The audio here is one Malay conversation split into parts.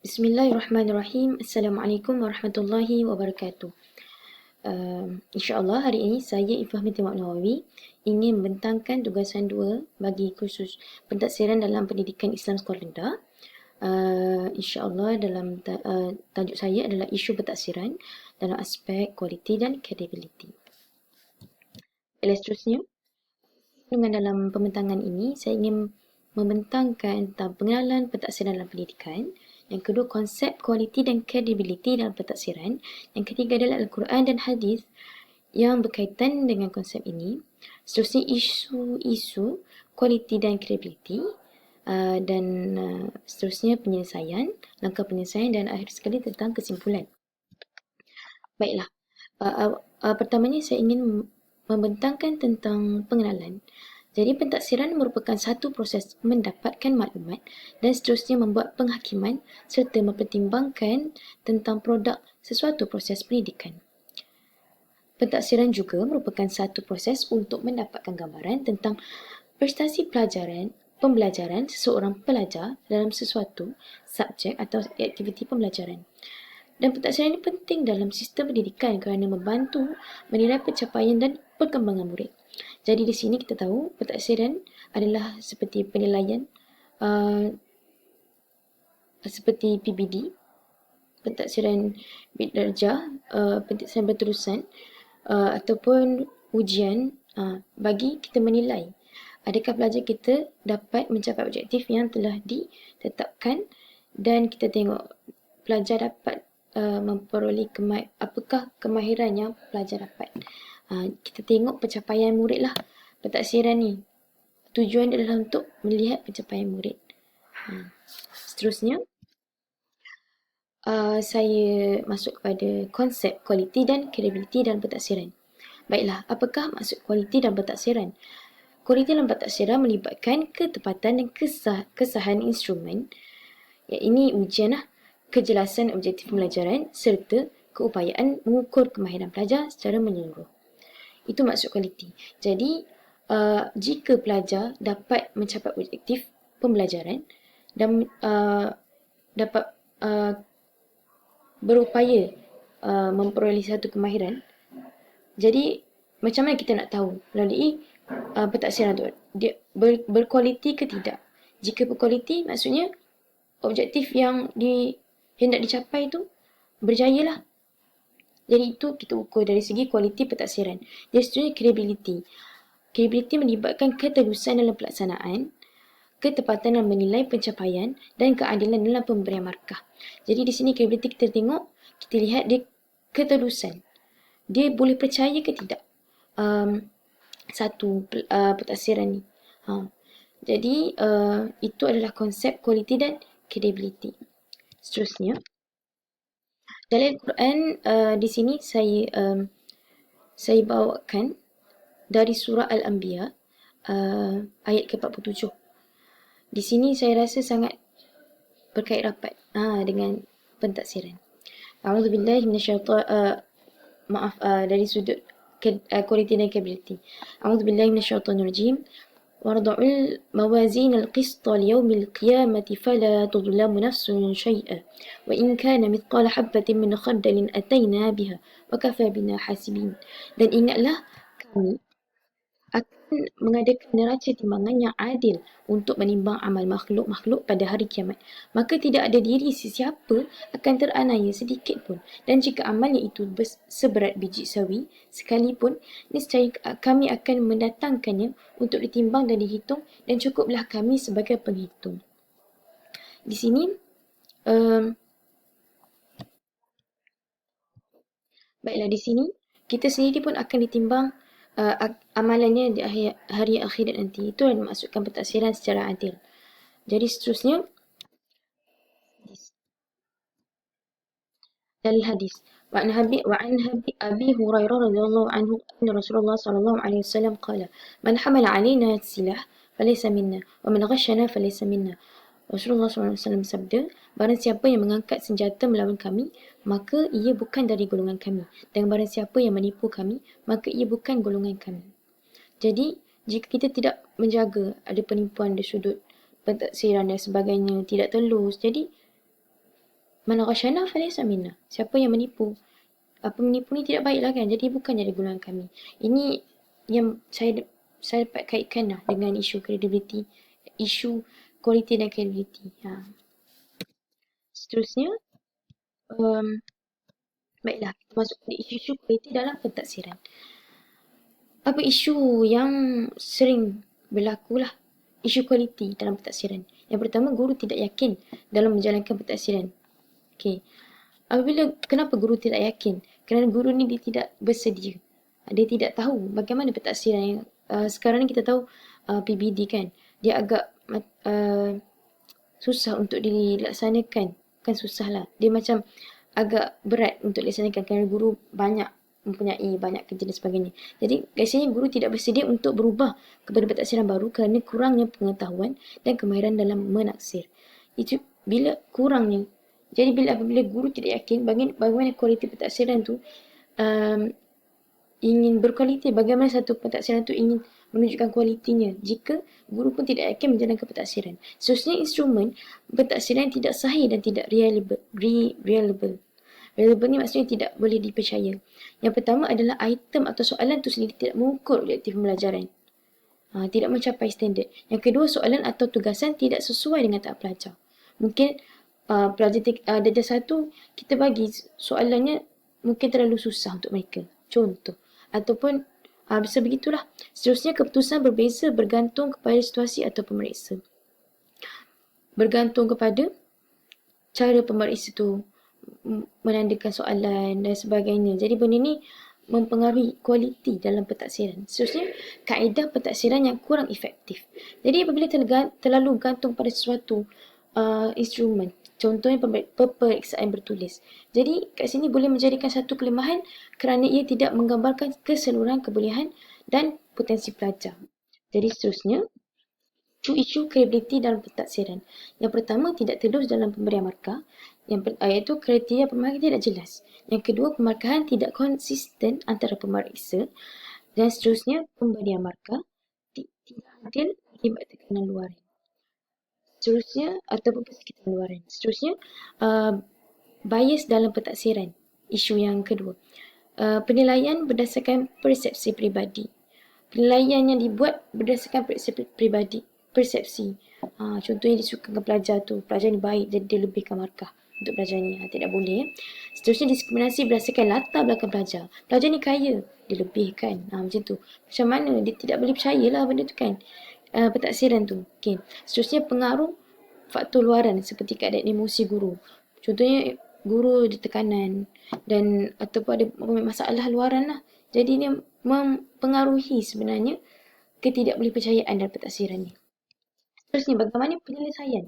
Bismillahirrahmanirrahim. Assalamualaikum warahmatullahi wabarakatuh. Uh, InsyaAllah hari ini saya Ifah binti Nawawi ingin membentangkan tugasan dua bagi kursus pentadsiran dalam pendidikan Islam sekolah rendah. Uh, InsyaAllah dalam ta- uh, tajuk saya adalah isu pentadsiran dalam aspek kualiti dan credibility. Seterusnya, dengan dalam pembentangan ini saya ingin membentangkan tentang pengenalan pentadsiran dalam pendidikan yang kedua, konsep kualiti dan credibility dalam pentadsiran. Yang ketiga adalah Al-Quran dan Hadis yang berkaitan dengan konsep ini. Seterusnya, isu-isu kualiti dan credibility. Uh, dan uh, seterusnya penyelesaian, langkah penyelesaian dan akhir sekali tentang kesimpulan. Baiklah, uh, uh, uh, pertamanya saya ingin membentangkan tentang pengenalan. Jadi pentaksiran merupakan satu proses mendapatkan maklumat dan seterusnya membuat penghakiman serta mempertimbangkan tentang produk sesuatu proses pendidikan. Pentaksiran juga merupakan satu proses untuk mendapatkan gambaran tentang prestasi pelajaran pembelajaran seseorang pelajar dalam sesuatu subjek atau aktiviti pembelajaran. Dan pentaksiran ini penting dalam sistem pendidikan kerana membantu menilai pencapaian dan perkembangan murid. Jadi di sini kita tahu pentaksiran adalah seperti penilaian uh, seperti PBD, pentaksiran bid darjah, uh, pentaksiran berterusan uh, ataupun ujian uh, bagi kita menilai adakah pelajar kita dapat mencapai objektif yang telah ditetapkan dan kita tengok pelajar dapat uh, memperoleh kema- apakah kemahiran yang pelajar dapat. Ha, kita tengok pencapaian murid lah pentaksiran ni. Tujuan dia adalah untuk melihat pencapaian murid. Ha. Seterusnya, uh, saya masuk kepada konsep kualiti dan credibility dalam pentaksiran. Baiklah, apakah maksud kualiti dalam pentaksiran? Kualiti dalam pentaksiran melibatkan ketepatan dan kesah kesahan instrumen. Ya, ini ujian lah. Kejelasan objektif pembelajaran serta keupayaan mengukur kemahiran pelajar secara menyeluruh. Itu maksud kualiti. Jadi, uh, jika pelajar dapat mencapai objektif pembelajaran dan uh, dapat uh, berupaya uh, memperoleh satu kemahiran, jadi macam mana kita nak tahu melalui uh, pentaksiran tu dia ber, berkualiti ke tidak? Jika berkualiti, maksudnya objektif yang di hendak dicapai tu berjayalah jadi itu kita ukur dari segi kualiti pentaksiran. Jadi seterusnya credibility. Credibility melibatkan ketelusan dalam pelaksanaan, ketepatan dalam menilai pencapaian dan keadilan dalam pemberian markah. Jadi di sini credibility kita tengok, kita lihat dia ketelusan. Dia boleh percaya ke tidak? Um, satu uh, pentaksiran ni. Ha. Jadi uh, itu adalah konsep kualiti dan credibility. Seterusnya, dalam Al-Quran uh, di sini saya um, saya bawakan dari surah Al-Anbiya uh, ayat ke-47. Di sini saya rasa sangat berkait rapat uh, dengan pentaksiran. A'udzubillahi minasyaitan uh, maaf uh, dari sudut quality dan capability. A'udzubillahi minasyaitonirrajim. وارضعوا الموازين القسط ليوم القيامة فلا تظلم نفس شيئا. وإن كان مثقال حبة من خردل أتينا بها وكفى بنا حاسبين. dan ingatlah kami akan mengadakan neraca timbangan yang adil untuk menimbang amal makhluk-makhluk pada hari kiamat. Maka tidak ada diri sesiapa akan teranaya sedikit pun. Dan jika amalnya itu seberat biji sawi sekalipun, niscaya kami akan mendatangkannya untuk ditimbang dan dihitung dan cukuplah kami sebagai penghitung. Di sini, um, baiklah di sini, kita sendiri pun akan ditimbang uh, amalannya di akhir, hari akhirat nanti. Itu yang dimaksudkan pentaksiran secara adil. Jadi seterusnya, dalil hadis. وعن أبي وعن أبي هريرة رضي الله عنه أن رسول الله صلى الله عليه وسلم قال من حمل علينا السلاح فليس منا ومن غشنا فليس منا Rasulullah SAW sabda, barang siapa yang mengangkat senjata melawan kami, maka ia bukan dari golongan kami. Dan barang siapa yang menipu kami, maka ia bukan golongan kami. Jadi, jika kita tidak menjaga ada penipuan di sudut pentaksiran dan sebagainya, tidak telus, jadi mana rasyana falaysa minna. Siapa yang menipu? Apa menipu ni tidak baiklah kan. Jadi bukan dari golongan kami. Ini yang saya saya dapat kaitkan lah dengan isu credibility, isu kualiti dan credibility. Ha. Seterusnya, um, baiklah kita masuk ke isu-isu kualiti dalam pentadsiran. Apa isu yang sering berlaku lah isu kualiti dalam pentadsiran. Yang pertama, guru tidak yakin dalam menjalankan pentadsiran. Okay. Apabila, kenapa guru tidak yakin? Kerana guru ni dia tidak bersedia. Dia tidak tahu bagaimana pentadsiran yang uh, sekarang ni kita tahu uh, PBD kan. Dia agak uh, susah untuk dilaksanakan. Kan susah lah. Dia macam agak berat untuk dilaksanakan kerana guru banyak mempunyai banyak kerja dan sebagainya. Jadi biasanya guru tidak bersedia untuk berubah kepada pentadsiran baru kerana kurangnya pengetahuan dan kemahiran dalam menaksir. Itu bila kurangnya. Jadi bila apabila guru tidak yakin bagaimana, kualiti pentadsiran tu um, ingin berkualiti, bagaimana satu pentadsiran tu ingin menunjukkan kualitinya jika guru pun tidak yakin menjalankan pentadsiran. Seterusnya instrumen pentadsiran tidak sahih dan tidak reliable. reliable. Reliable ni maksudnya tidak boleh dipercaya. Yang pertama adalah item atau soalan itu sendiri tidak mengukur objektif pembelajaran. Ha, tidak mencapai standard. Yang kedua, soalan atau tugasan tidak sesuai dengan tahap pelajar. Mungkin uh, pelajar uh, darjah satu, kita bagi soalannya mungkin terlalu susah untuk mereka. Contoh. Ataupun uh, bisa begitulah. Seterusnya, keputusan berbeza bergantung kepada situasi atau pemeriksa. Bergantung kepada cara pemeriksa itu menandakan soalan dan sebagainya. Jadi benda ni mempengaruhi kualiti dalam pentaksiran. Seterusnya, kaedah pentaksiran yang kurang efektif. Jadi apabila terlalu gantung pada sesuatu uh, instrumen, contohnya peperiksaan bertulis. Jadi kat sini boleh menjadikan satu kelemahan kerana ia tidak menggambarkan keseluruhan kebolehan dan potensi pelajar. Jadi seterusnya, isu-isu kredibiliti dalam pentaksiran. Yang pertama, tidak terus dalam pemberian markah. Yang uh, iaitu kriteria pemarkah tidak jelas. Yang kedua, pemarkahan tidak konsisten antara pemeriksa. Dan seterusnya, pemberian markah tidak adil akibat tekanan luaran. Seterusnya, ataupun persekitan luaran. Seterusnya, uh, bias dalam pentaksiran. Isu yang kedua. Uh, penilaian berdasarkan persepsi peribadi. Penilaian yang dibuat berdasarkan persepsi peribadi. Persepsi. Uh, contohnya disukakan pelajar tu. Pelajar ni baik jadi dia lebihkan markah untuk pelajar ni. Ha, tidak boleh. Seterusnya diskriminasi berdasarkan latar belakang pelajar. Pelajar ni kaya. Dia lebih kan. Ha, macam tu. Macam mana? Dia tidak boleh percayalah benda tu kan. Uh, pentaksiran tu. Okay. Seterusnya pengaruh faktor luaran seperti keadaan emosi guru. Contohnya guru ada tekanan dan ataupun ada masalah luaran lah. Jadi ini mempengaruhi sebenarnya ketidakbolehpercayaan dalam pentaksiran ni. Seterusnya bagaimana penyelesaian?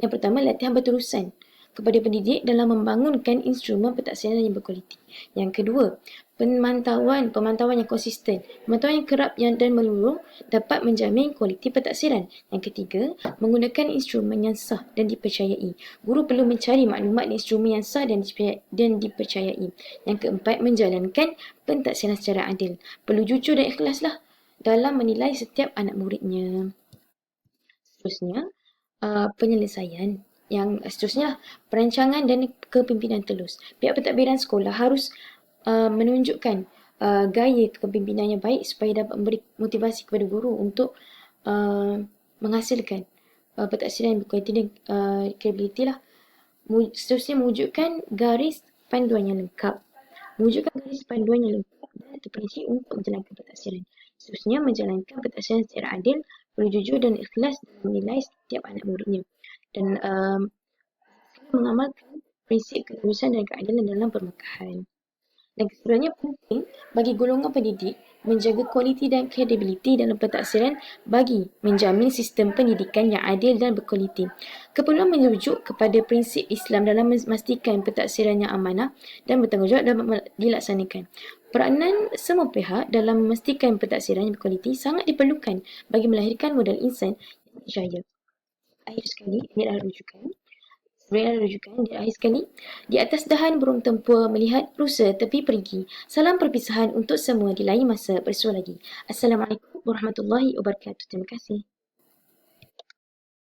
Yang pertama latihan berterusan kepada pendidik dalam membangunkan instrumen pentaksiran yang berkualiti. Yang kedua, pemantauan pemantauan yang konsisten, pemantauan yang kerap yang dan melulu dapat menjamin kualiti pentaksiran. Yang ketiga, menggunakan instrumen yang sah dan dipercayai. Guru perlu mencari maklumat di instrumen yang sah dan dipercayai. Dan dipercayai. Yang keempat, menjalankan pentaksiran secara adil. Perlu jujur dan ikhlaslah dalam menilai setiap anak muridnya. Seterusnya, uh, penyelesaian yang seterusnya perancangan dan kepimpinan telus. Pihak pentadbiran sekolah harus uh, menunjukkan uh, gaya kepimpinan yang baik supaya dapat memberi motivasi kepada guru untuk uh, menghasilkan uh, pentaksiran berkualiti dan uh, credibility lah. Seterusnya mewujudkan garis panduan yang lengkap. Mewujudkan garis panduan yang lengkap dan terperinci untuk menjalankan pentaksiran. Seterusnya menjalankan pentaksiran secara adil, perlu jujur dan ikhlas dalam menilai setiap anak muridnya dan um, mengamalkan prinsip kelurusan dan keadilan dalam permakahan. Dan keseluruhannya penting bagi golongan pendidik menjaga kualiti dan kredibiliti dalam pentaksiran bagi menjamin sistem pendidikan yang adil dan berkualiti. Keperluan merujuk kepada prinsip Islam dalam memastikan pentaksiran yang amanah dan bertanggungjawab dapat dilaksanakan. Peranan semua pihak dalam memastikan pentaksiran yang berkualiti sangat diperlukan bagi melahirkan modal insan yang berjaya akhir sekali ini adalah rujukan sebenarnya rujukan di akhir sekali. Di atas dahan burung tempur melihat rusa tepi pergi. Salam perpisahan untuk semua di lain masa bersua lagi. Assalamualaikum warahmatullahi wabarakatuh. Terima kasih